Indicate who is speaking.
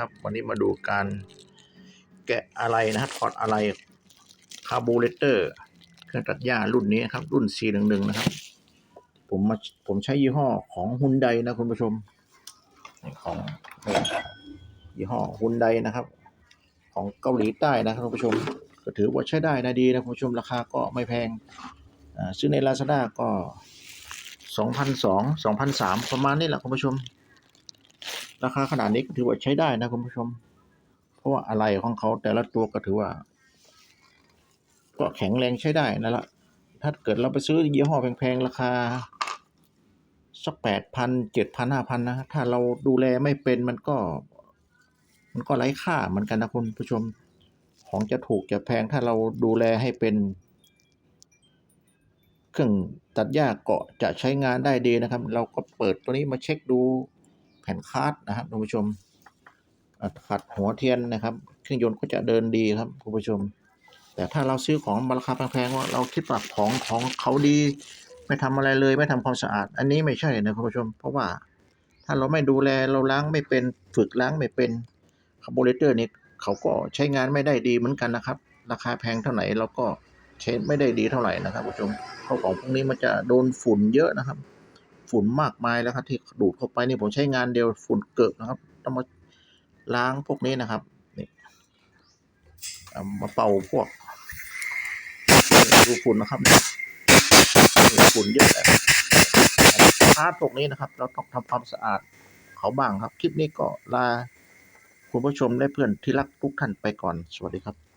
Speaker 1: นะครับ วันนี้มาดูการแกะอะไรนะครับถอดอะไรคาร์บูเรเตอร์เครื่องตัดหญ้ารุ่นนี้ครับ รุ่น411 นะครับ ผมมาผมใช้ยี่ห้อของฮุนไดนะคุณผู้ชมของยี่ห้อฮุนไดนะครับ ของเกาหลีใต้นะครับคุณผู้ชม ก็ถือว่าใช้ได้นะดีนะคุณผู้ชมราคาก็ไม่แพงซื้อใน Lazada ก็2,200 2,300ประมาณนี้แหละคุณผู้ชม ราคาขนาดนี้ก็ถือว่าใช้ได้นะคุณผู้ชม เพราะว่าอะไรของเขาแต่ละตัวก็ถือว่า ก็แข็งแรงใช้ได้นั่นละถ้าเกิดเราไปซื้อยี่ห้อแพงๆราคาสักแปดพันเจ็ดพันห้าพันนะ ถ้าเราดูแลไม่เป็นมันก็ มันก็ไร้ค่าเหมือนกันนะคุณผู้ชม ของจะถูกจะแพงถ้าเราดูแลให้เป็น เครื่องตัดหญ้าเกาะจะใช้งานได้ดีนะครับ เราก็เปิดตัวนี้มาเช็คดู ผ่นคาดนะครับคุณผู้ชมขัดหัวเทียนนะครับ เครื่องยนต์ก็จะเดินดีครับคุณผู้ชม แต่ถ้าเราซื้อของราคาแพงๆว่าเราคิดว่าของของเขาดี ไม่ทำอะไรเลยไม่ทำความสะอาด อันนี้ไม่ใช่นะคุณผู้ชม เพราะว่าถ้าเราไม่ดูแลเราล้างไม่เป็นฝึกล้างไม่เป็นคาร์บูเรเตอร์นี่เขาก็ใช้งานไม่ได้ดีเหมือนกันนะครับ ราคาแพงเท่าไหร่เราก็ใช้ไม่ได้ดีเท่าไหร่นะครับคุณผู้ชมเพราะของพวกนี้มันจะโดนฝุ่นเยอะนะครับ ฝุ่นมากมายแล้วครับ ที่ดูดเข้าไปนี่ผมใช้งานเดียวฝุ่นเกิบนะครับ ต้องมาล้างพวกนี้นะครับนี่เอามาเป่าพวกดูฝุ่นนะครับฝุ่นเยอะแหละพาร์ทพวกนี้นะครับ เราต้องทำความสะอาดเขาบ้างครับ คลิปนี้ก็ลาคุณผู้ชมและเพื่อนที่รักทุกท่านไปก่อน สวัสดีครับ